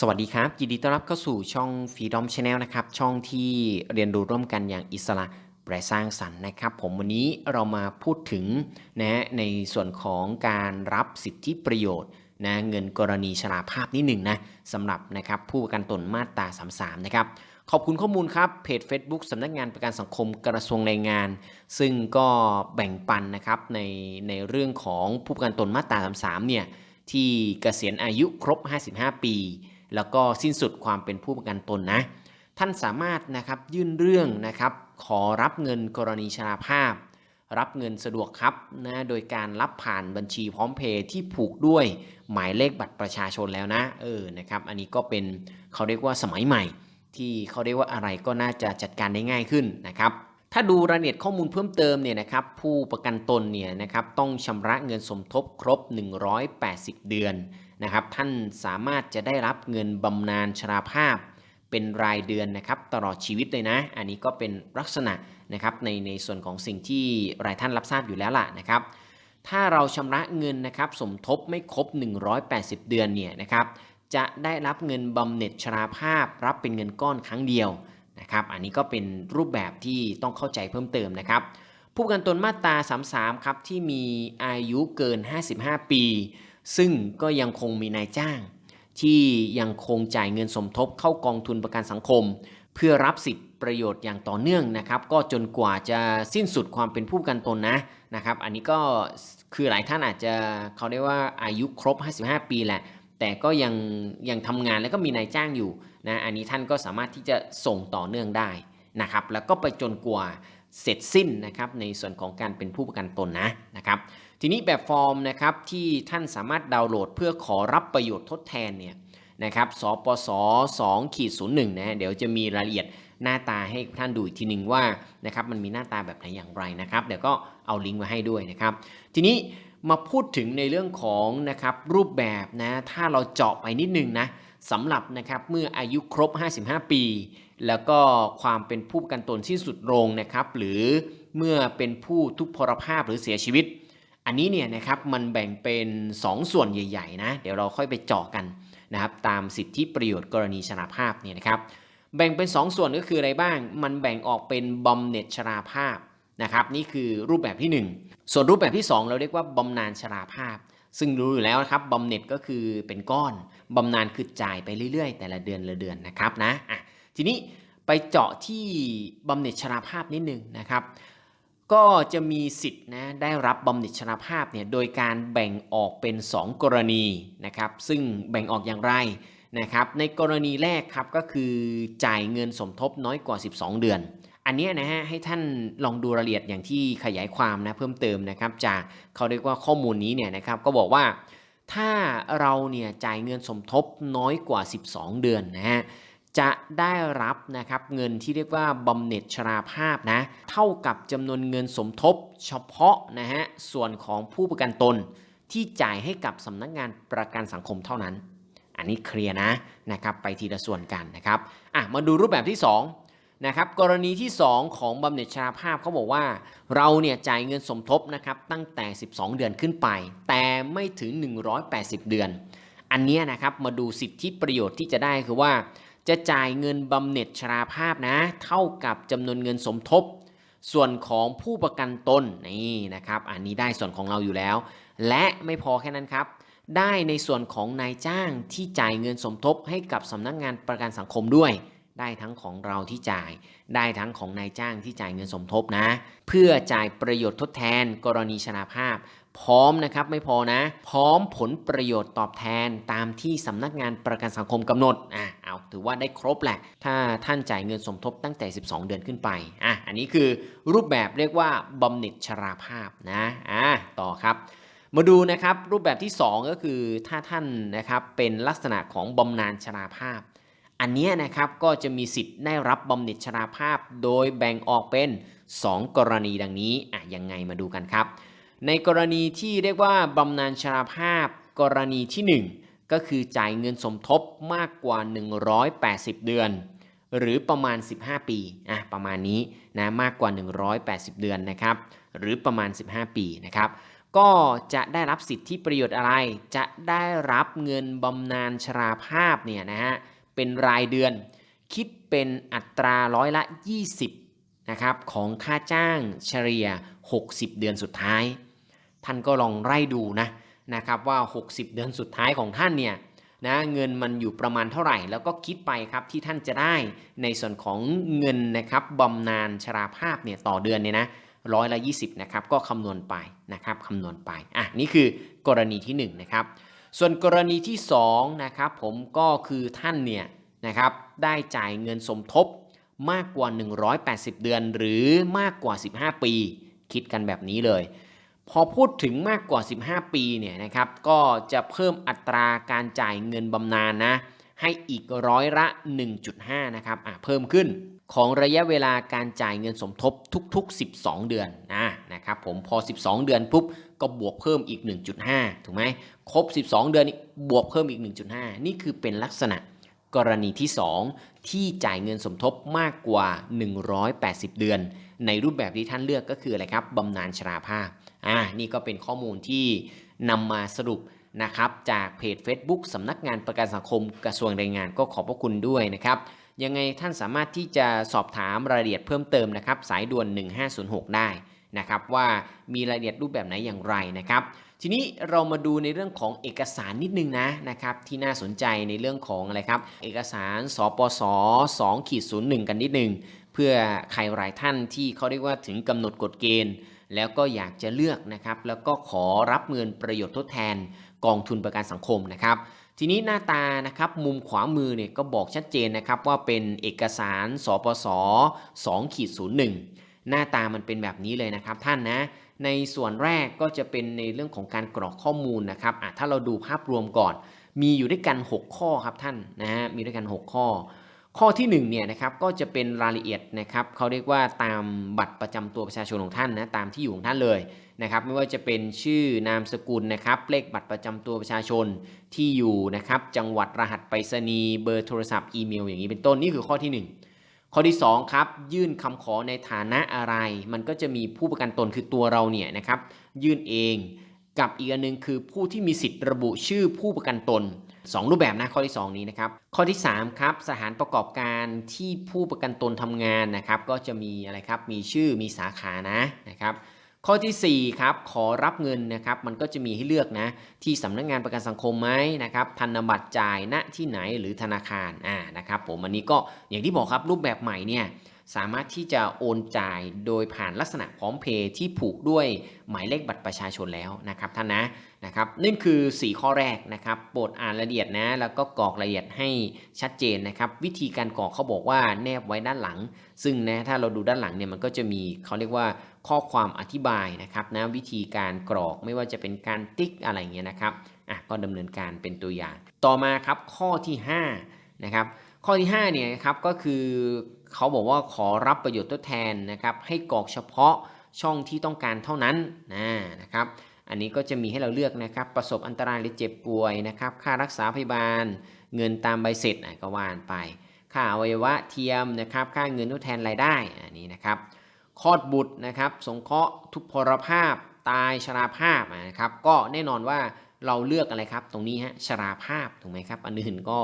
สวัสดีครับยินดีต้อนรับเข้าสู่ช่อง Freedom Channel นะครับ ช่องที่เรียนรู้ร่วมกันอย่างอิสระแปรสร้างสรรค์นะครับ ผมวันนี้เรามาพูดถึงนะในส่วนของการรับสิทธิประโยชน์นะเงินกรณีชราภาพนิดหนึ่งนะสำหรับนะครับผู้ประกันตนมาตรา33 นะครับ ขอบคุณข้อมูลครับ เพจ Facebook สำนักงานประกันสังคมกระทรวงแรงงาน ซึ่งก็แบ่งปันนะครับในในเรื่องของผู้ประกันตนมาตรา33 เนี่ยที่เกษียณอายุครบ 55 ปี แล้วก็สิ้นสุดความเป็นผู้ประกันตนนะ ท่านสามารถนะครับยื่นเรื่องนะครับ ขอรับเงินกรณีชราภาพ รับเงินสะดวกครับนะโดยการรับผ่านบัญชีพร้อมเพย์ที่ผูกด้วยหมายเลขบัตรประชาชนแล้วนะเออนะครับ อันนี้ก็เป็นเขาเรียกว่าสมัยใหม่ ที่เขาเรียกว่าอะไรก็น่าจะจัดการได้ง่ายขึ้นนะครับ ถ้าดูรายละเอียดข้อมูลเพิ่มเติมเนี่ยนะครับผู้ประกันตนเนี่ยนะครับต้องชำระเงินสมทบครบ 180 เดือนนะครับท่านสามารถจะได้รับเงินบำนาญชราภาพ เป็นรายเดือนนะครับตลอดชีวิตเลยนะ อันนี้ก็เป็นลักษณะนะครับในในส่วนของสิ่งที่รายท่านรับทราบอยู่แล้วล่ะนะครับถ้าเราชำระเงินนะครับสมทบไม่ครบ 180 เดือนเนี่ยนะครับจะได้รับเงินบำเหน็จชราภาพ รับเป็นเงินก้อนครั้งเดียว นะครับ อันนี้ก็เป็นรูปแบบที่ต้องเข้าใจเพิ่มเติมนะครับ ผู้ประกันตนมาตรา 33 ครับ ที่มีอายุเกิน 55 ปี ซึ่งก็ยังคงมีนายจ้าง ที่ยังคงจ่ายเงินสมทบเข้ากองทุนประกันสังคม เพื่อรับสิทธิประโยชน์อย่างต่อเนื่องนะครับ ก็จนกว่าจะสิ้นสุดความเป็นผู้ประกันตนนะนะครับ อันนี้ก็คือหลายท่านอาจจะเขาเรียกว่าอายุครบ 55 ปีแหละ แต่ก็ยังยังทำงานแล้วก็มีนายจ้างอยู่นะอันนี้ท่านก็สามารถที่จะส่งต่อเนื่องได้นะครับ แล้วก็ไปจนกว่าเสร็จสิ้นนะครับในส่วนของการเป็นผู้ประกันตนนะนะครับทีนี้แบบฟอร์มนะครับที่ท่านสามารถดาวน์โหลดเพื่อขอรับประโยชน์ทดแทนเนี่ยนะครับสปส2ขีด01นะเดี๋ยวจะมีรายละเอียดหน้าตาให้ท่านดูอีกทีหนึ่งว่านะครับมันมีหน้าตาแบบไหนอย่างไรนะครับ เดี๋ยวก็เอาลิงก์มาให้ด้วยนะครับ ทีนี้ มาพูดถึงในเรื่องของนะครับรูปแบบนะถ้าเราเจาะไปนิดนึงนะสำหรับนะครับเมื่ออายุครบ 55 ปี แล้วก็ความเป็นผู้ประกันตนสิ้นสุดลงนะครับหรือเมื่อเป็นผู้ทุพพลภาพหรือเสียชีวิต อันนี้เนี่ยนะครับมันแบ่งเป็น 2 ส่วนใหญ่ๆนะเดี๋ยวเราค่อยไปเจาะกันนะครับตามสิทธิประโยชน์กรณีชราภาพเนี่ยนะครับแบ่งเป็น 2 ส่วนก็คืออะไรบ้าง มันแบ่งออกเป็นบำเหน็จชราภาพ นะครับนี่คือรูปแบบที่ 1 ส่วนรูปแบบที่ 2 เราเรียกว่าบำนาญชราภาพ ซึ่งรู้อยู่แล้วนะครับบำเหน็จก็คือเป็นก้อนบำนาญคือจ่ายไปเรื่อยๆ แต่ละเดือนละเดือนนะครับนะอะทีนี้ไปเจาะที่บำเหน็จชราภาพนิดนึงนะครับ ก็จะมีสิทธิ์นะได้รับบำเหน็จชราภาพเนี่ยโดยการแบ่งออกเป็น 2 กรณีนะครับ ซึ่งแบ่งออกอย่างไรนะครับ ในกรณีแรกครับก็คือจ่ายเงินสมทบน้อยกว่า 12 เดือน อันนี้นะฮะให้ท่านลองดูรายละเอียดอย่างที่ขยายความนะเพิ่มเติมนะครับ จากเขาเรียกว่าข้อมูลนี้เนี่ยนะครับก็บอกว่าถ้าเราเนี่ยจ่ายเงินสมทบน้อยกว่า 12 เดือนนะฮะจะได้รับนะครับเงินที่เรียกว่าบำเหน็จชราภาพนะเท่ากับจำนวนเงินสมทบเฉพาะนะฮะส่วนของผู้ประกันตนที่จ่ายให้กับสำนักงานประกันสังคมเท่านั้น อันนี้เคลียร์นะนะครับไปทีละส่วนกันนะครับอะมาดูรูปแบบที่ 2 นะครับกรณีที่ 2 ของบำเหน็จชราภาพเขาบอกว่า เราเนี่ยจ่ายเงินสมทบนะครับตั้งแต่ 12 เดือนขึ้นไป แต่ไม่ถึง 180 เดือน อันนี้นะครับมาดูสิทธิประโยชน์ที่จะได้คือว่า จะจ่ายเงินบำเหน็จชราภาพนะ เท่ากับจำนวนเงินสมทบ ส่วนของผู้ประกันตนนี่นะครับ อันนี้ได้ส่วนของเราอยู่แล้ว และไม่พอแค่นั้นครับ ได้ในส่วนของนายจ้างที่จ่ายเงินสมทบให้กับสำนักงานประกันสังคมด้วย ได้ทั้งของเราที่จ่าย ได้ทั้งของนายจ้างที่จ่ายเงินสมทบนะ เพื่อจ่ายประโยชน์ทดแทนกรณีชราภาพ พร้อมนะครับไม่พอนะ พร้อมผลประโยชน์ตอบแทนตามที่สำนักงานประกันสังคมกำหนดอะเอาถือว่าได้ครบแหละ ถ้าท่านจ่ายเงินสมทบตั้งแต่ 12 เดือนขึ้นไปอะอันนี้คือรูปแบบเรียกว่าบำเหน็จชราภาพนะอะต่อครับมาดูนะครับรูปแบบที่ 2 ก็คือถ้าท่านนะครับเป็นลักษณะของบำนาญชราภาพ อันนี้นะครับก็จะมีสิทธิ์ได้รับบำเหน็จชราภาพ โดยแบ่งออกเป็น 2 กรณีดังนี้อะยังไงมาดูกันครับ ในกรณีที่เรียกว่าบำนาญชราภาพ กรณีที่ 1 ก็คือจ่ายเงินสมทบมากกว่า 180 เดือน หรือประมาณ 15 ปีอะประมาณนี้นะมากกว่า 180 เดือนนะครับหรือประมาณ 15 ปีนะครับก็จะได้รับสิทธิประโยชน์อะไร จะได้รับเงินบำนาญชราภาพเนี่ยนะฮะ เป็นรายเดือน คิดเป็นอัตราร้อยละ 20นะครับของค่าจ้างเฉลี่ย 60 เดือนสุดท้าย ท่านก็ลองไล่ดูนะนะครับว่า 60 เดือนสุดท้ายของท่านเนี่ยนะเงินมันอยู่ประมาณเท่าไหร่ แล้วก็คิดไปครับที่ท่านจะได้ในส่วนของเงินนะครับบำนาญชราภาพเนี่ยต่อเดือนเนี่ยนะร้อยละ20นะครับก็คำนวณไปนะครับคำนวณไปอะนี่คือกรณีที่1นะครับ ส่วนกรณีที่2นะครับผมก็คือท่านเนี่ยนะครับได้จ่ายเงินสมทบมากกว่า 180 เดือน หรือมากกว่า 15 ปี คิดกันแบบนี้เลย พอพูดถึงมากกว่า 15 ปีเนี่ยนะครับก็จะเพิ่มอัตราการจ่ายเงินบำนาญนะให้อีกร้อยละ 1.5 นะครับเพิ่มขึ้น ของระยะเวลาการจ่ายเงินสมทบทุก ๆ 12 เดือนนะนะครับผมพอ 12 เดือนปุ๊บก็บวกเพิ่มอีก 1.5 ถูกไหมครบ 12 เดือนนี่บวกเพิ่มอีก 1.5 นี่คือเป็นลักษณะกรณีที่ 2 ที่จ่ายเงินสมทบมากกว่า 180 เดือน ในรูปแบบที่ท่านเลือกก็คืออะไรครับบำนาญชราภาพอ่านี่ก็เป็นข้อมูลที่นำมาสรุปนะครับจากเพจ Facebook สำนักงานประกันสังคมกระทรวงแรงงานก็ขอบพระคุณด้วยนะครับ ยังไงท่านสามารถที่จะสอบถามรายละเอียดเพิ่มเติมนะครับสายด่วน 1506 ได้นะครับว่ามีรายละเอียดรูปแบบไหนอย่างไรนะครับ ทีนี้เรามาดูในเรื่องของเอกสารนิดนึงนะนะครับที่น่าสนใจในเรื่องของอะไรครับเอกสารสปส2ขีด01 กันนิดนึงเพื่อใครหลายท่านที่เขาเรียกว่าถึงกำหนดกฎเกณฑ์ แล้วก็อยากจะเลือกนะครับแล้วก็ขอรับเงินประโยชน์ทดแทนกองทุนประกันสังคมนะครับ ทีนี้หน้าตานะครับมุมขวามือเนี่ยก็บอกชัดเจนนะครับว่าเป็นเอกสารสปส2ขีด01 หน้าตามันเป็นแบบนี้เลยนะครับท่านนะ ในส่วนแรกก็จะเป็นในเรื่องของการกรอกข้อมูลนะครับถ้าเราดูภาพรวมก่อน มีอยู่ด้วยกัน 6 ข้อครับท่านนะฮะมีด้วยกัน 6 ข้อ ข้อที่1เนี่ยนะครับก็จะเป็นรายละเอียดนะครับเขาเรียกว่าตามบัตรประจำตัวประชาชนของท่านนะตามที่อยู่ของท่านเลยนะครับไม่ว่าจะเป็นชื่อนามสกุลนะครับเลขบัตรประจำตัวประชาชนที่อยู่นะครับจังหวัดรหัสไปรษณีย์เบอร์โทรศัพท์อีเมลอย่างนี้เป็นต้นนี่คือข้อที่ 1 ข้อที่ 2 ครับ ยื่นคำขอในฐานะอะไร มันก็จะมีผู้ประกันตนคือตัวเราเนี่ยนะครับยื่นเองกับอีกอันหนึงคือผู้ที่มีสิทธิ์ระบุชื่อผู้ประกันตน 2 รูปแบบนะข้อที่ 2 นี้นะครับ ข้อที่ 3 ครับ สถานประกอบการที่ผู้ประกันตนทำงานนะครับ ก็จะมีอะไรครับ มีชื่อมีสาขานะนะครับข้อทีสี่4ครับขอรับเงินนะครับมันก็จะมีให้เลือกนะที่สำนักงานประกันสังคมไหมนะครับธนบัตรจ่ายณที่ไหนหรือธนาคารอ่านะครับผมอันนี้ก็อย่างที่บอกครับรูปแบบใหม่เนี่ย สามารถที่จะโอนจ่ายโดยผ่านลักษณะพร้อมเพย์ที่ผูกด้วยหมายเลขบัตรประชาชนแล้วนะครับท่านนะนะครับนั่นคือ 4 ข้อแรกนะครับโปรดอ่านละเอียดนะแล้วก็กรอกรายละเอียดให้ชัดเจนนะครับ วิธีการกรอกเขาบอกว่าแนบไว้ด้านหลัง ซึ่งนะถ้าเราดูด้านหลังเนี่ยมันก็จะมีเขาเรียกว่าข้อความอธิบายนะครับนะวิธีการกรอกไม่ว่าจะเป็นการติ๊กอะไรเงี้ยนะครับอะก็ดำเนินการเป็นตัวอย่าง ต่อมาครับข้อที่5นะครับข้อที่5เนี่ยครับก็คือ เขาบอกว่าขอรับประโยชน์ทดแทนนะครับให้กรอกเฉพาะช่องที่ต้องการเท่านั้นนะนะครับอันนี้ก็จะมีให้เราเลือกนะครับประสบอันตรายหรือเจ็บป่วยนะครับค่ารักษาพยาบาล เงินตามใบเสร็จก็ว่านไป ค่าอวัยวะเทียมนะครับค่าเงินทดแทนรายได้อันนี้นะครับคลอดบุตรนะครับสงเคราะห์ทุพพลภาพ ตายชราภาพนะครับก็แน่นอนว่าเราเลือกอะไรครับ ตรงนี้ฮะชราภาพถูกไหมครับ อันอื่นก็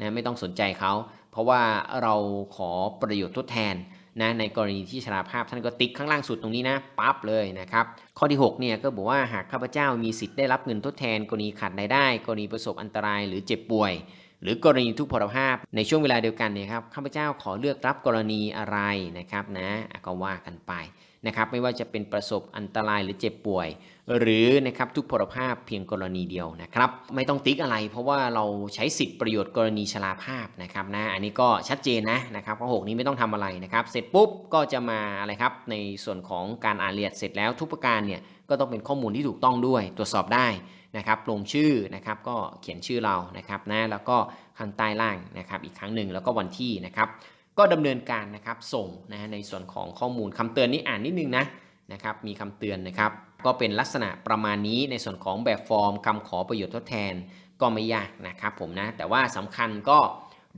นะไม่ต้องสนใจเขา เพราะว่าเราขอประโยชน์ทดแทนนะในกรณีที่ชราภาพท่านก็ติ๊กข้างล่างสุดตรงนี้นะปั๊บเลยนะครับข้อที่6เนี่ยก็บอกว่าหากข้าพเจ้ามีสิทธิ์ได้รับเงินทดแทนกรณีขาดรายได้ กรณีประสบอันตรายหรือเจ็บป่วย หรือกรณีทุกพลภาพในช่วงเวลาเดียวกันเนี่ยครับข้าพเจ้าขอเลือกรับกรณีอะไรนะครับนะอะก็ว่ากันไปนะครับไม่ว่าจะเป็นประสบอันตรายหรือเจ็บป่วย หรือนะครับทุกพลภาพเพียงกรณีเดียวนะครับ ไม่ต้องติ๊กอะไร เพราะว่าเราใช้สิทธิประโยชน์กรณีชราภาพนะครับนะอันนี้ก็ชัดเจนนะนะครับข้อหกนี้ไม่ต้องทำอะไรนะครับ เสร็จปุ๊บก็จะมาอะไรครับในส่วนของการอ่านละเอียดเสร็จแล้วทุกประการเนี่ยก็ต้องเป็นข้อมูลที่ถูกต้องด้วย ตรวจสอบได้นะครับลงชื่อนะครับก็เขียนชื่อเรานะครับนะแล้วก็ข้างใต้ล่างนะครับอีกครั้งหนึ่งแล้วก็วันที่นะครับก็ดำเนินการนะครับส่งนะในส่วนของข้อมูลคำเตือนนี้อ่านนิดนึงนะนะครับมีคำเตือนนะครับ ก็เป็นลักษณะประมาณนี้ในส่วนของแบบฟอร์มคำขอประโยชน์ทดแทนก็ไม่ยากนะครับผมนะ แต่ว่าสำคัญก็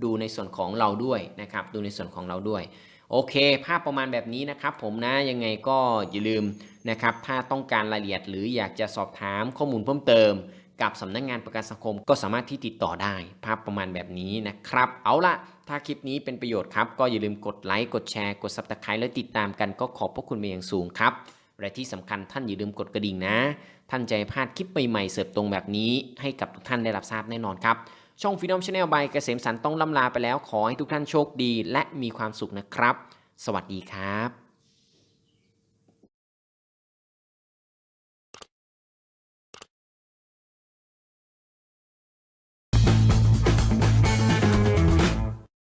ดูในส่วนของเราด้วยนะครับ ดูในส่วนของเราด้วย โอเค ภาพประมาณแบบนี้นะครับผมนะ ยังไงก็อย่าลืมนะครับ ถ้าต้องการรายละเอียดหรืออยากจะสอบถามข้อมูลเพิ่มเติม กับสำนักงานประกันสังคมก็สามารถที่ติดต่อได้ ภาพประมาณแบบนี้นะครับ เอาละถ้าคลิปนี้เป็นประโยชน์ครับ ก็อย่าลืมกดไลค์ กดแชร์ กด subscribe และติดตามกันก็ขอบพระคุณเป็นอย่างสูงครับ และที่สำคัญท่านอย่าลืมกดกระดิ่งนะ ท่านจะพลาดคลิปใหม่ๆเสิร์ฟตรงแบบนี้ ให้กับทุกท่านได้รับทราบแน่นอนครับ ช่อง Freedom Channel by เกษมสันต์ต้องล่ำลาไปแล้วขอให้ทุกท่านโชคดี และมีความสุขนะครับ สวัสดีครับ